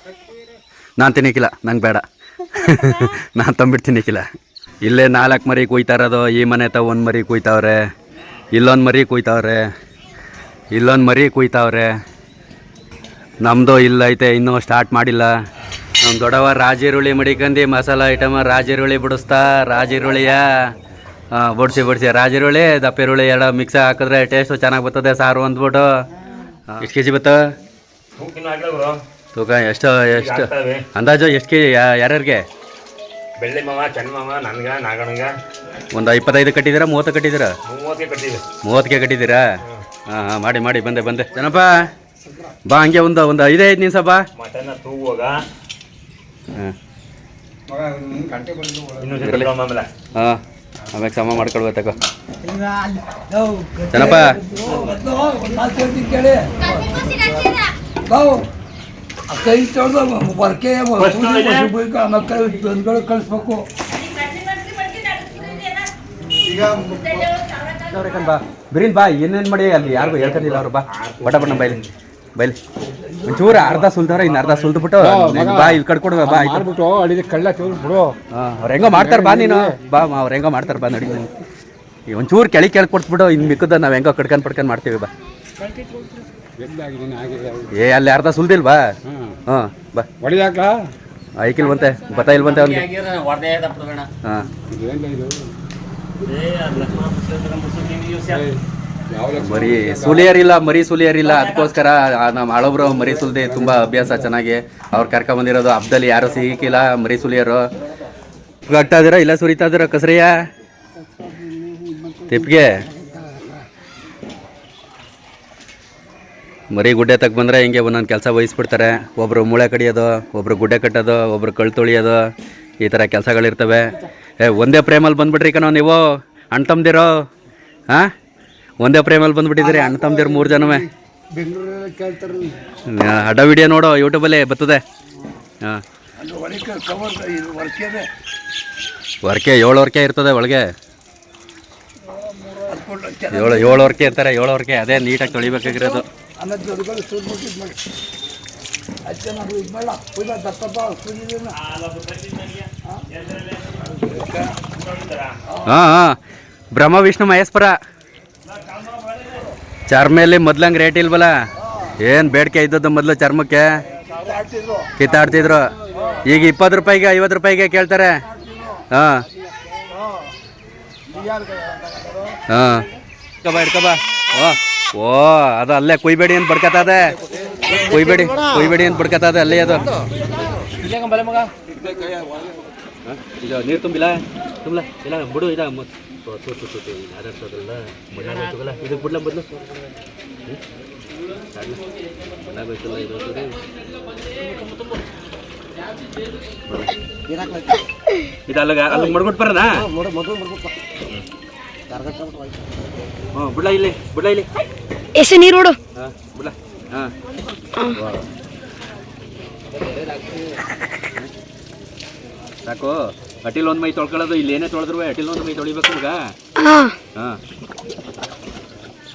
ನಾನು ತಿನ್ನಿಕ್ಕಿಲ್ಲ ನಂಗೆ ಬೇಡ. ನಾನು ತಂಬಿಟ್ಟು ತಿನ್ನಕ್ಕಿಲ್ಲ ಇಲ್ಲೇ ನಾಲ್ಕು ಮರಿ ಕೊಯ್ತಾ ಇರೋದು ಈ ಮನೆ ತ ಒಂದು ಮರಿ ಕುಯ್ತಾವ್ರೆ ಇಲ್ಲೊಂದು ಮರಿ ಕುಯ್ತಾವ್ರೆ ಇಲ್ಲೊಂದು ಮರಿ ಕುಯ್ತಾವ್ರೆ. ನಮ್ಮದು ಇಲ್ಲ ಐತೆ ಇನ್ನೂ ಸ್ಟಾರ್ಟ್ ಮಾಡಿಲ್ಲ. ನಮ್ಮ ದೊಡ್ಡವ ರಾಜಿರುಳಿ ಮಡಿಕಂದು ಮಸಾಲ ಐಟಮ್ ರಾಜಿರುಳಿ ಬಿಡಿಸ್ತಾ ರಾಜಿರುಳಿಯ ಬಡಿಸಿ ಬಡಿಸಿ. ರಾಜಿರುಳಿ ದಪ್ಪಿರುಳಿ ಎರಡು ಮಿಕ್ಸ್ ಹಾಕಿದ್ರೆ ಟೇಸ್ಟು ಚೆನ್ನಾಗಿ ಬರ್ತದೆ ಸಾರು ಅಂದ್ಬಿಟ್ಟು. ಎಷ್ಟು ಕೆ ಜಿ ಬತ್ತ? ತೂಕ ಎಷ್ಟು ಎಷ್ಟು ಅಂದಾಜು ಎಷ್ಟು ಕೆ ಜಿ ಯಾರ್ಯಾರಿಗೆ? ಬೆಳ್ಳಿ ಮಾವ ಚಂದ ಮಾವ ನನ್ಗ ನಾಗಣ್ಣಗ. ಒಂದು ಇಪ್ಪತ್ತೈದು ಕಟ್ಟಿದ್ದೀರಾ ಮೂವತ್ತು ಕಟ್ಟಿದ್ದೀರಾ? ಮೂವತ್ತಿಗೆ ಕಟ್ಟಿದೀರ ಮೂವತ್ತಿಗೆ ಕಟ್ಟಿದ್ದೀರಾ? ಹಾಂ. ಹಾಂ ಮಾಡಿ ಮಾಡಿ ಬಂದೆ ಬಂದೆ. ಜನಪ್ಪ ಬಾ ಹಂಗೆ ಒಂದು ಒಂದು ಐದೈದು ನಿಮಿಷ ಬಾ. ಮಟನ್ ತೂಗುವಾಗ ಹಾಂ. ಆಮೇಲೆ ಹಾಂ ಆಮ್ಯಾಗ ಸಮ ಮಾಡ್ಕೊಳ್ಬೇಕು ಜನಪ್ಪ ಕೈ ತೊಳೆದು ಬರ್ಕೆ ಕಳಿಸ್ಬೇಕು. ಬಾ. ಬಿರಿನ್ ಬಾ ಏನೇನು ಮಾಡಿ ಅಲ್ಲಿ ಯಾರಿಗೂ ಹೇಳ್ಕೊಂಡಿಲ್ಲ ಅವ್ರು ಬಾ. ಬಟ ಬಣ್ಣ ಬೈಲಿ. ಬೈಲಿ. ಒಂಚೂರು ಅರ್ಧ ಸುಲ್ದವ್ರ ಇನ್ನು ಅರ್ಧ ಸುಲ್ದ್ಬಿಟ್ಟು ಬಾ ಇಲ್ಲಿ ಕಟ್ಕೊಡುವ ಬಾ ಆಯ್ತು. ಮಾಡ್ಬಿಟ್ಟು ಅಡಿದ ಕಳ್ಳ ಚೋರು ಬಿಡು. ಅವ್ರು ಹೆಂಗೋ ಮಾಡ್ತಾರೆ ಬಾ ನೀನು. ಬಾ ಅವ್ರು ಹೆಂಗೋ ಮಾಡ್ತಾರೆ ಬಾ ನಡಿ. ಈ ಒಂಚೂರು ಕೆಳಗೆ ಕೆಳಗೆ ಕೊಟ್ಬಿಟ್ಟು ಇನ್ನು ಮಿಕ್ಕದ ನಾವು ಹೆಂಗೋ ಕಡ್ಕೊಂಡು ಪಡ್ಕೊಂಡು ಮಾಡ್ತೀವಿ ಬಾ. ಏ ಅಲ್ಲಿ ಅರ್ಧ ಸುಲ್ದಿಲ್ವಾ? ಹಾಂ. ಬಾ. ಹೊಡಿಯಾಕ ಐಕಿಲ್ ಬಂತೆ ಬತ್ತ ಇಲ್ ಬಂತೆ ಅವ್ನಿಗೆ. ಹಾಂ. ಮರಿ ಸುಲಿಯರಿಲ್ಲ ಮರಿ ಸುಲಿಯರಿಲ್ಲ ಅದಕ್ಕೋಸ್ಕರ ನಮ್ಮ ಹಳಬ್ರು ಮರಿ ಸುಲ್ದೆ ತುಂಬ ಅಭ್ಯಾಸ ಚೆನ್ನಾಗಿ. ಅವ್ರು ಕರ್ಕ ಬಂದಿರೋದು ಹಬ್ಬದಲ್ಲಿ ಯಾರು ಸಿಗಿಕ್ಕಿಲ್ಲ ಮರಿ ಸುಲಿಯರು. ಆಗ್ತಾ ಇದೀರಾ ಇಲ್ಲ ಸುರಿತಾ ಇದೀರಾ ತಿಪ್ಗೆ. ತಿಪ್ಪಿಗೆ ಮರಿ ಗುಡ್ಡೆ ತಗ ಬಂದರೆ ಹಿಂಗೆ ಒಂದೊಂದು ಕೆಲಸ ವಹಿಸ್ಬಿಡ್ತಾರೆ. ಒಬ್ಬರು ಮೂಳೆ ಕಡಿಯೋದು ಒಬ್ಬರು ಗುಡ್ಡೆ ಕಟ್ಟೋದು ಒಬ್ಬರು ಕಳ್ ತೊಳಿಯೋದು, ಈ ಥರ ಕೆಲಸಗಳಿರ್ತವೆ. ಏ, ಒಂದೇ ಪ್ರೇಮಲ್ಲಿ ಬಂದ್ಬಿಟ್ರಿ ಕಣೋ ನೀವು ಅಣ್ಣ ತಮ್ದಿರೋ ಹಾಂ? ಒಂದೇ ಪ್ರೇಮಲ್ಲಿ ಬಂದ್ಬಿಟ್ಟಿದ್ದೀರಿ ಅಣ್ಣ ತಮ್ದಿರು ಮೂರು ಜನವೇ. ಅಡ ವಿಡಿಯೋ ನೋಡು ಯೂಟ್ಯೂಬಲ್ಲಿ ಬರ್ತದೆ. ಹಾಂ ವರ್ಕೆ ಏಳು ವರ್ಕೆ ಇರ್ತದೆ ಒಳಗೆ. ಏಳು ಏಳು ವರ್ಕೆ ಇರ್ತಾರೆ, ಏಳು ವರ್ಕೆ, ಅದೇ ನೀಟಾಗಿ ತೊಳಿಬೇಕಾಗಿರೋದು. ಆಮೇಲೆ ದೊಡ್ಡಗಳು ಸುದ್ಬಿಟ್ಟು ಇದು ಮಾಡಿ. ಅದು ಚೆನ್ನಾಗಿ ಇದು ಮಾಡಲ್ಲ ಪೂಜಾ ದತ್ತಪ್ಪ ಸುರಿಯೋದನ್ನ ಹಾಂ? ಹಾಂ ಬ್ರಹ್ಮ ವಿಷ್ಣು ಮಹೇಶ್ವರ. ಚರ್ಮೆಯಲ್ಲಿ ಮೊದ್ಲಂಗೆ ರೇಟ್ ಇಲ್ವಲ್ಲ? ಏನು ಬೇಡಿಕೆ ಇದ್ದದ್ದು ಮೊದಲು ಚರ್ಮಕ್ಕೆ? ಕಿತ್ತಾಡ್ತಿದ್ರು. ಈಗ ಇಪ್ಪತ್ತು ರೂಪಾಯಿಗೆ ಐವತ್ತು ರೂಪಾಯಿಗೆ ಕೇಳ್ತಾರೆ. ಹಾಂ. ಹಾಂ. ಇಟ್ಕೊಬಾ ಇಟ್ಕೊಬಾ ಓ. ಓ ಅದು ಅಲ್ಲೇ ಕುಯ್ಬೇಡಿ ಅಂತ ಬಡ್ಕತ್ತದೆ. ಕುಯ್ಬೇಡಿ ಕುಯ್ಬೇಡಿ ಅಂತ ಬಡ್ಕತ್ತದೆ ಅಲ್ಲೇ ಅದು. ಇದು ನೀರು ತುಂಬಿಲ್ಲ? ತುಂಬಿಲ್ಲ? ಇಲ್ಲ ಬಿಡು ಇದ ಇದು ಬಿಡ್ಲ ಬದಲು ಇದು ಅಲ್ಲಿಗೆ ಅಲ್ಲಿಗೆ ಮಡ್ಬಿಟ್ಟು ಬರೋದಾ ಹ್ಞೂ ಬಿಡ್ಲ ಇಲ್ಲಿ ಬಿಡ್ಲ ಇಲ್ಲಿ. ಎಷ್ಟು ನೀರು ಬಿಡು ಹಾಂ ಬಿಡ್ಲ. ಹಾಂ. ಸಾಕು. ಅಟಿಲ್ ಒಂದು ಮೈ ತೊಳ್ಕೊಳ್ಳೋದು ಇಲ್ಲಿ ಏನೇ ತೊಳೆದ್ರು ಅಟಿಲ್ ಒಂದು ಮೈ ತೊಳಿಬೇಕು ಈಗ. ಹಾಂ.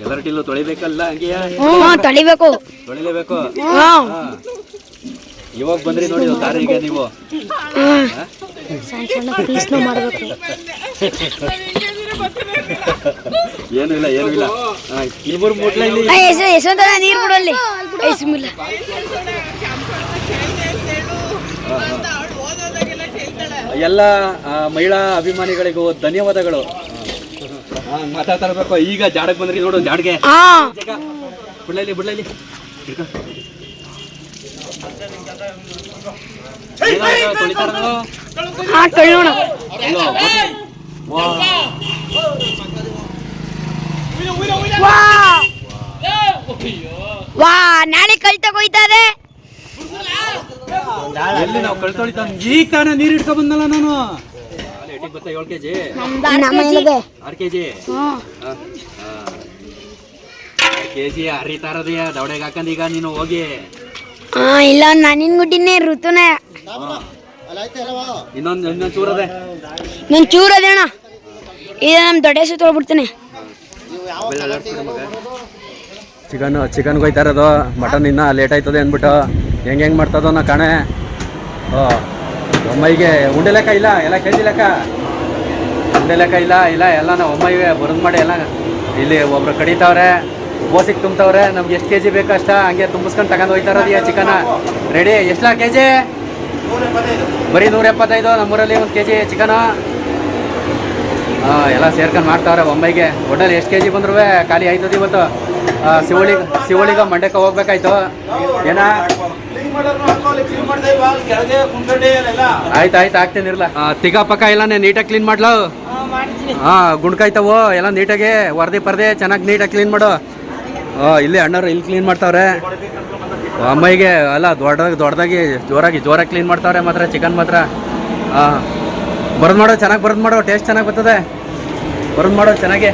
ಎಲ್ಲರ ಅಟಿಲ್ಲು ತೊಳಿಬೇಕಲ್ಲ ಹಂಗೆಯಾ ತೊಳಿಬೇಕು. ತೊಳಿಲೇಬೇಕು. ಇವಾಗ ಬಂದ್ರಿ ನೋಡಿ ಕಾರಿಗೆ ನೀವು. ಸಣ್ಣ ಸಣ್ಣ ಪೀಸ್ನು ಮಾಡಬೇಕು. ಏನೂ ಇಲ್ಲ ಏನು ಇಲ್ಲ. ಇಬ್ಬರು ಮುಟ್ಲ ಇಲ್ಲಿ. ಎಷ್ಟು ನೀರು ಬಿಡಲ್ಲಿ ಐಸ್ಮಿಲ್ಲ ಎಲ್ಲ ಮಹಿಳಾ ಅಭಿಮಾನಿಗಳಿಗೂ ಧನ್ಯವಾದಗಳು. ಮಾತಾಡ್ತಾ ಈಗ ಜಾಡಕ್ ಬಂದ್ರಿ ನೋಡು ಜಾಡ್ಗೆ. ಹಾ. ಬಿಡ್ಲೈಲಿ ಬಿಡ್ಲೈಲಿ ವಾ. ನಾಳೆ ಕೈ ತಗೋಯ್ತದೆ ಎಲ್ಲಿ ನಾವು ಈಗ ತಾನೇ ನೀರು ಇಟ್ಕೊ ಬಂದಲ್ಲ ನಾನು. ಕೆ ಜಿ ದೌಡೆಗೆ ಹಾಕಂದ ಈಗ ನೀನು ಹೋಗಿ. ಹಾ ಇಲ್ಲ ನಾನಿನ್ ಗುಡ್ಡಿನೇ ಋತುನೇ. ಇನ್ನೊಂದು ಇನ್ನೊಂದು ಚೂರದೆ ನನ್ ಚೂರ್ ಅದೇಣ ಇದು ನಮ್ಮ ದೊಡ್ಡ ಸುತ್ತೋಗ್ಬಿಡ್ತೀನಿ ಚಿಕನ್ ಚಿಕನ್ ಕೊಯ್ತಾ ಇರೋದು. ಮಟನ್ ಇನ್ನ ಲೇಟ್ ಆಯ್ತದೆ ಅಂದ್ಬಿಟ್ಟು. ಹೆಂಗೆ ಹೆಂಗೆ ಮಾಡ್ತದೋ ನಾ ಕಾಣೆ. ಒಮ್ಮೈಗೆ ಉಂಡೆ ಲೆಕ್ಕ ಇಲ್ಲ, ಎಲ್ಲ ಕೆ ಜಿ ಲೆಕ್ಕ. ಉಂಡೆ ಲೆಕ್ಕ ಇಲ್ಲ ಇಲ್ಲ ಎಲ್ಲ ನಾವು ಒಮ್ಮೈಗೆ ಬರೋದು ಮಾಡಿ ಎಲ್ಲ ಇಲ್ಲಿ ಒಬ್ರು ಕಡಿತಾವ್ರೆ, ಬೋಸಿಗೆ ತುಂಬ್ತವ್ರೆ, ನಮ್ಗೆ ಎಷ್ಟು ಕೆ ಜಿ ಬೇಕು ಅಷ್ಟ ಹಂಗೆ ತುಂಬಿಸ್ಕೊಂಡು ತಗೊಂಡು ಹೋಯ್ತಾ ಇರೋದು ಚಿಕನ. ರೆಡಿ ಎಷ್ಟಲ್ಲ ಕೆ ಜಿ ಬರೀ ನೂರ ಎಪ್ಪತ್ತೈದು, ನಮ್ಮೂರಲ್ಲಿ ಒಂದು ಕೆ ಜಿ ಚಿಕನು. ಎಲ್ಲ ಸೇರ್ಕೊಂಡು ಮಾಡ್ತಾವ್ರೆ ಬೊಂಬೈಗೆ. ಒಟ್ಟಲ್ಲಿ ಎಷ್ಟು ಕೆ ಜಿ ಬಂದ್ರು ಖಾಲಿ ಆಯ್ತದ ಇವತ್ತು. ಶಿವಳಿ ಶಿವಳಿಗ ಮಂಡ್ಯಕ್ಕೆ ಹೋಗ್ಬೇಕಾಯ್ತು. ಏನ? ಆಯ್ತು ಆಯ್ತು ಆಗ್ತೀನಿ ಇರಲ್ಲ ತಿಗ ಪಕ್ಕ ಎಲ್ಲನೇ ನೀಟಾಗಿ ಕ್ಲೀನ್ ಮಾಡ್ಲ? ಹಾಂ ಗುಣ್ಕಾಯ್ತವು ಎಲ್ಲ ನೀಟಾಗಿ ವರದಿ ಪರದೆ ಚೆನ್ನಾಗಿ ನೀಟಾಗಿ ಕ್ಲೀನ್ ಮಾಡು. ಇಲ್ಲಿ ಅಣ್ಣವ್ರು ಇಲ್ಲಿ ಕ್ಲೀನ್ ಮಾಡ್ತಾವ್ರೆ. ಅಮ್ಮಗೆ ಅಲ್ಲ ದೊಡ್ಡದಾಗಿ ದೊಡ್ಡದಾಗಿ ಜೋರಾಗಿ ಜೋರಾಗಿ ಕ್ಲೀನ್ ಮಾಡ್ತಾವ್ರೆ ಮಾತ್ರ ಚಿಕನ್ ಮಾತ್ರ. ಹಾಂ ಬರೋದು ಮಾಡೋ ಚೆನ್ನಾಗಿ ಬರೋದು ಮಾಡೋ ಟೇಸ್ಟ್ ಚೆನ್ನಾಗಿ ಬರ್ತದೆ. ಬರೋದು ಮಾಡೋ ಚೆನ್ನಾಗಿ.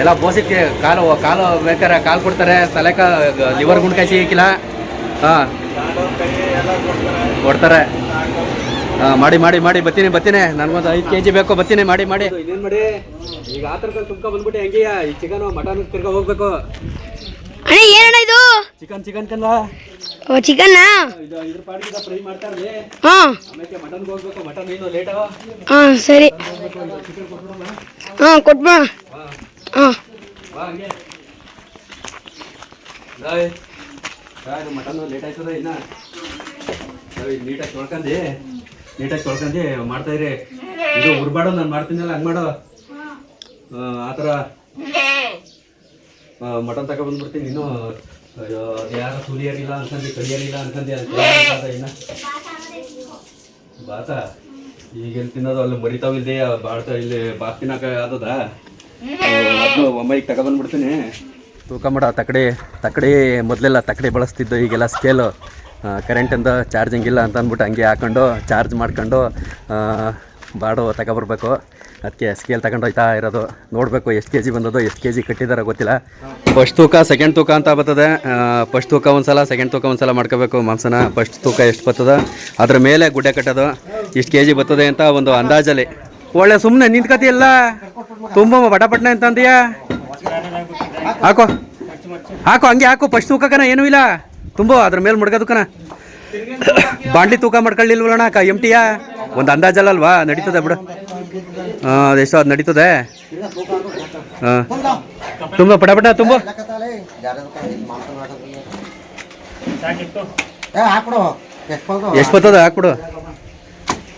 ಎಲ್ಲ ಬೋಸಿಕ್ಕೆ ಕಾಲು ಕಾಲು ಬೇಕಾರೆ ಕಾಲು ಕೊಡ್ತಾರೆ ತಲೆಕ ಲಿವರ್ ಗುಂಡ್ಕಾಯಿ ಸಿಗಿಕ್ಕಿಲ್ಲ ಹಾಂ. ಕೊಡ್ತಾರೆ. ಹಾಂ ಮಾಡಿ ಮಾಡಿ ಮಾಡಿ ಬತ್ತೀನಿ ಬತ್ತೀನಿ. ನನಗೊಂದು ಐದು ಕೆ ಜಿ ಬೇಕು ಬತ್ತೀನಿ ಮಾಡಿ ಮಾಡಿ. ಇನ್ನೇನು ಮಾಡಿ? ಈಗ ಆ ಥರ ತುಂಬ ಬಂದ್ಬಿಟ್ಟು ಹೆಂಗೆಯ ಈ ಚಿಕನು ಮಟನ್ ತಿರ್ಗಾ ಹೋಗ್ಬೇಕು. ಅಣ್ಣ ಏನಣ್ಣ ಇದು? ಚಿಕನ್ ಚಿಕನ್ ಕಲ್ವಾ ಓ ಚಿಕನ್ ಹಾಂ. ಇದ್ರ ಪಾಡಿಗೆ ಫ್ರೈ ಮಾಡ್ತಾರೆ ಹಾ ಆಮೇಲೆ ಮಟನ್ಗೆ ಹೋಗ್ಬೇಕು ಮಟನ್ ಏನು ಲೇಟು ಹಾ ಸರಿ. ಹಾಂ ಕೊಟ್ಬ. ಹಾಂ. ಮಟನ್ ಲೇಟ್ ಆಯ್ತದ ಇನ್ನ ನೀಟಾಗಿ ತೊಳ್ಕಂದು ನೀಟಾಗಿ ತೊಳ್ಕಂದು ಮಾಡ್ತಾ ಇರಿ ಇದು ಉರ್ಬಾಡು ನಾನು ಮಾಡ್ತೀನಲ್ಲ ಹಂಗೆ ಮಾಡು ಆ, ಆ ಥರ ಮಟನ್ ತಗೊಬಂದ್ಬಿಡ್ತೀನಿ ಇನ್ನು ಅಯ್ಯೋ ಅದು ಯಾರು ಸುಲಿಯರಿಲ್ಲ ಅನ್ಕಂದು ಕಡಿಯರಿಲ್ಲ ಅನ್ಕಂದು ಅದು ಇನ್ನ? ಬಾತ? ಈಗೇನು ತಿನ್ನೋದು? ಅಲ್ಲಿ ಮರಿತಾವಿಲ್ದೆ ಬಾಳ್ತಾ ಇಲ್ಲಿ ಬಾತ್ ತಿನ್ನಕ ಆದದ? ಮೊದಲು ಒಮ್ಮೈಗೆ ತಗೊಬಂದ್ಬಿಡ್ತೀನಿ ತೂಕ ಮಾಡ ತಕಡೆ ತಕಡೆ ಮೊದಲೆಲ್ಲ ತಕಡೆ ಬಳಸ್ತಿದ್ದು ಈಗೆಲ್ಲ ಸ್ಕೇಲು ಕರೆಂಟಿಂದ ಚಾರ್ಜಿಂಗ್ ಇಲ್ಲ ಅಂತ ಅಂದ್ಬಿಟ್ಟು ಹಂಗೆ ಹಾಕೊಂಡು ಚಾರ್ಜ್ ಮಾಡ್ಕೊಂಡು ಬಾಡು ತಗೊಬರ್ಬೇಕು ಅದಕ್ಕೆ ಸ್ಕೇಲ್ ತಗೊಂಡು ಹೋಯ್ತಾ ಇರೋದು. ನೋಡಬೇಕು ಎಷ್ಟು ಕೆ ಜಿ ಬಂದದೋ ಎಷ್ಟು ಕೆ ಜಿ ಕಟ್ಟಿದಾರೋ ಗೊತ್ತಿಲ್ಲ. ಫಸ್ಟ್ ತೂಕ ಸೆಕೆಂಡ್ ತೂಕ ಅಂತ ಬರ್ತದೆ. ಫಸ್ಟ್ ತೂಕ ಒಂದ್ಸಲ ಸೆಕೆಂಡ್ ತೂಕ ಒಂದ್ಸಲ ಮಾಡ್ಕೋಬೇಕು ಮಾಂಸನ. ಫಸ್ಟ್ ತೂಕ ಎಷ್ಟು ಬರ್ತದೆ? ಅದ್ರ ಮೇಲೆ ಗುಡ್ಡೆ ಕಟ್ಟೋದು. ಇಷ್ಟು ಕೆ ಜಿ ಬರ್ತದೆ ಅಂತ ಒಂದು ಅಂದಾಜಲ್ಲಿ. ಒಳ್ಳೆ ಸುಮ್ಮನೆ ನಿಂತ್ಕತಿಯಲ್ಲ ತುಂಬ ಬಟಪಟ್ನೆ ಅಂತಂದೀಯಾ ಹಾಕೋ. ಹಾಕೋ ಹಂಗೆ ಹಾಕೋ. ಫಸ್ಟ್ ತೂಕಕ್ಕನ ಏನೂ ಇಲ್ಲ. ತುಂಬ ಅದ್ರ ಮೇಲೆ ಮುಡ್ಕೋದಕ್ಕನ ಬಾಂಡ್ಲಿ ತೂಕ ಮಾಡ್ಕೊಳ್ಳಿಲ್ವಲ್ಲಣ್ಣ ಕ ಎಂ ಟಿಯ ಒಂದು ಅಂದಾಜಲ್ಲಲ್ವಾ? ನಡೀತದೆ ಬಿಡು. ಹಾಂ ಅದೆಷ್ಟೋ ಅದು ನಡೀತದೆ. ಹಾಂ ತುಂಬ ಪಟಪಟ ತುಂಬ. ಎಷ್ಟು ಬರ್ತದ ಹಾಕ್ಬಿಡು.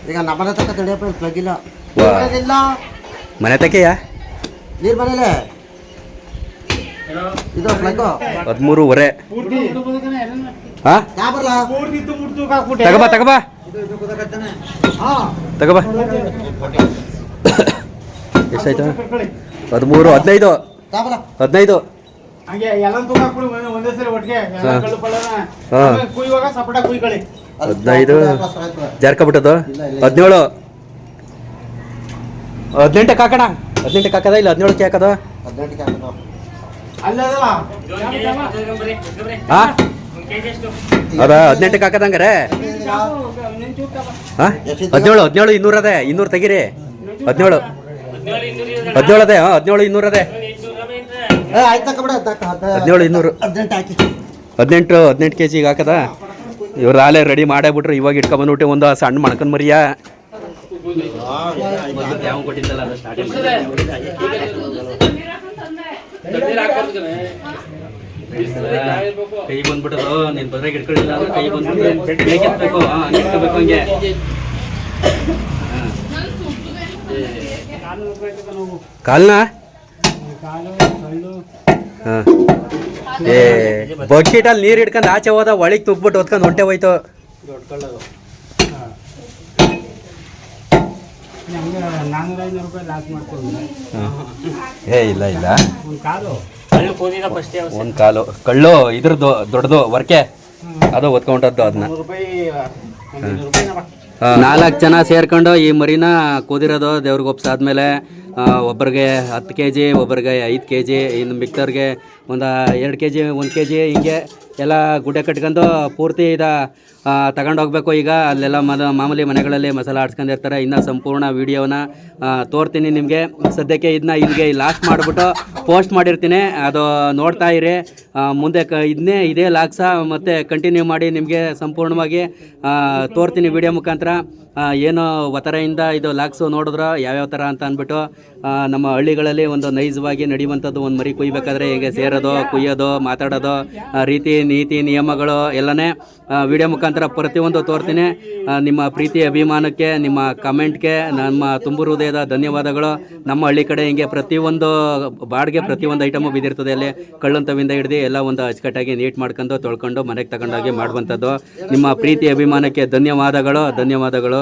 ಈಗ ನಮ್ಮನೆ ತಕ್ಕ ತಡಿಯಪ್ಪ ಪ್ಲಗ್ ಇಲ್ಲ. ವಾ. ಇಲ್ಲ ಮನೆ ತಕ್ಕೆಯಾ? ನೀರು ಮನೇಲೆ ಇದು ಪ್ಲಗ್ ಹದಿಮೂರುವರೆ. ಹಾಂ ತಗೋಬಾ ತಗೋಬಾ. ಹಾ. ತಗೋಬಾ. ಎಷ್ಟಾಯ್ತು? ಹದಿಮೂರು ಹದಿನೈದು. ಹದಿನೈದು. ಹದಿನೈದು. ಜಾರ್ಕೊಬಿಟ್ಟದು ಹದಿನೇಳು. ಹದಿನೆಂಟಕ್ಕೆ ಹಾಕೋಣ. ಹದಿನೆಂಟಕ್ಕೆ ಹಾಕದ ಇಲ್ಲ ಹದಿನೇಳಕ್ಕೆ ಹಾಕದ? ಅದ ಹದಿನೆಂಟಕ್ಕೆ ಹಾಕದಂಗಾರೆ? ಹಾ? ಹದಿನೇಳು ಹದಿನೇಳು ಇನ್ನೂರ ಅದೇ ಇನ್ನೂರು ತೆಗೀರಿ. ಹದಿನೇಳು. ಹದಿನೇಳು ಅದೇ ಹಾಂ ಹದಿನೇಳು ಇನ್ನೂರು ಅದೇ ಹದಿನೇಳು ಇನ್ನೂರು. ಹದಿನೆಂಟು ಹದಿನೆಂಟು ಕೆ ಜಿಗೆ ಹಾಕದ? ಇವ್ರು ಆಲೆ ರೆಡಿ ಮಾಡೇ ಬಿಟ್ರು ಇವಾಗ ಇಟ್ಕೊಂಬಂದ್ಬಿಟ್ಟು ಒಂದು ಸಣ್ಣ ಮಣಕನ್ ಮರಿಯ. ಕೈ ಬಂದ್ಬಿಟ್ಟದು ನೀನು ಬದ್ರಾಗ ಇಟ್ಕೊಳ್ಳಿಲ್ಲ ಕೈ ಬಂದ್ಬಿಟ್ಟು ಹಂಗೆ. ಕಾಲ್ನ? ಹಾಂ. ಏ ಬಕೀಟಲ್ಲಿ ನೀರು ಹಿಡ್ಕೊಂಡು ಆಚೆ ಹೋದ ಒಳಗೆ ತುಬ್ಬಿಟ್ಟು ಹೊತ್ಕೊಂಡು ಹೊಂಟೆ ಹೋಯ್ತು. ಏ ಇಲ್ಲ ಇಲ್ಲ. ಒಂದು ಕಾಲು. ಒಂದು ಕಾಲು ಕಳ್ಳು ಇದ್ರದ್ದು ದೊಡ್ಡದು ವರ್ಕೆ. ಅದು ಹೊತ್ಕೊಂಡದ್ದು ಅದನ್ನ. ನಾಲ್ಕು ಜನ ಸೇರ್ಕೊಂಡು ಈ ಮರಿನ ಕೂದಿರೋದು ದೇವ್ರಿಗೆ ಒಪ್ಸಾದ್ಮೇಲೆ ಆ, ಒಬ್ರಿಗೆ ಹತ್ತು ಕೆ ಜಿ ಒಬ್ಬರಿಗೆ ಐದು ಕೆ ಜಿ ಇನ್ನು ಮಿಕ್ತವ್ರಿಗೆ ಒಂದು ಎರಡು ಕೆ ಜಿ ಒಂದು ಕೆ ಜಿ ಹಿಂಗೆ ಎಲ್ಲ ಗುಡ್ಡೆ ಕಟ್ಕೊಂಡು ಪೂರ್ತಿ ಇದ ತಗೊಂಡೋಗ್ಬೇಕು ಈಗ ಅಲ್ಲೆಲ್ಲ ಮದ ಮಾಮೂಲಿ ಮನೆಗಳಲ್ಲಿ ಮಸಾಲ ಆಡ್ಸ್ಕೊಂಡಿರ್ತಾರೆ. ಇನ್ನು ಸಂಪೂರ್ಣ ವೀಡಿಯೋನ ತೋರ್ತೀನಿ ನಿಮಗೆ. ಸದ್ಯಕ್ಕೆ ಇದನ್ನ ಇಲ್ಲಿಗೆ ಲಾಸ್ಟ್ ಮಾಡಿಬಿಟ್ಟು ಪೋಸ್ಟ್ ಮಾಡಿರ್ತೀನಿ. ಅದು ನೋಡ್ತಾ ಇರಿ. ಮುಂದೆ ಕ ಇದನ್ನೇ ಇದೇ ಲಾಕ್ಸ ಮತ್ತು ಕಂಟಿನ್ಯೂ ಮಾಡಿ ನಿಮಗೆ ಸಂಪೂರ್ಣವಾಗಿ ತೋರ್ತೀನಿ ವಿಡಿಯೋ ಮುಖಾಂತರ. ಏನು ಒತ್ತರೆಯಿಂದ ಇದು ಲಾಕ್ಸು ನೋಡಿದ್ರ ಯಾವ್ಯಾವ ಥರ ಅಂತ ಅಂದ್ಬಿಟ್ಟು ನಮ್ಮ ಹಳ್ಳಿಗಳಲ್ಲಿ ಒಂದು ನೈಜವಾಗಿ ನಡೆಯುವಂಥದ್ದು ಒಂದು ಮರಿ ಕುಯ್ಬೇಕಾದ್ರೆ ಹೇಗೆ ಸೇರೋದು, ಕುಯ್ಯೋದು, ಮಾತಾಡೋದು ರೀತಿ ನೀತಿ ನಿಯಮಗಳು ಎಲ್ಲನೇ ವಿಡಿಯೋ ಮುಖಾಂತರ ಪ್ರತಿಯೊಂದು ತೋರ್ತೀನಿ. ನಿಮ್ಮ ಪ್ರೀತಿ ಅಭಿಮಾನಕ್ಕೆ, ನಿಮ್ಮ ಕಮೆಂಟ್ಗೆ, ನಮ್ಮ ತುಂಬು ಹೃದಯದ ಧನ್ಯವಾದಗಳು. ನಮ್ಮ ಹಳ್ಳಿ ಕಡೆ ಹಿಂಗೆ ಪ್ರತಿಯೊಂದು ಬಾಡಿಗೆ ಪ್ರತಿಯೊಂದು ಐಟಮು ಬಿದ್ದಿರ್ತದೆ ಅಲ್ಲಿ. ಕಳ್ಳಂತವಿಂದ ಹಿಡ್ದು ಎಲ್ಲ ಒಂದು ಅಚ್ಚುಕಟ್ಟಾಗಿ ನೀಟ್ ಮಾಡ್ಕೊಂಡು ತೊಳ್ಕೊಂಡು ಮನೆಗೆ ತಗೊಂಡೋಗಿ ಮಾಡುವಂಥದ್ದು. ನಿಮ್ಮ ಪ್ರೀತಿ ಅಭಿಮಾನಕ್ಕೆ ಧನ್ಯವಾದಗಳು ಧನ್ಯವಾದಗಳು.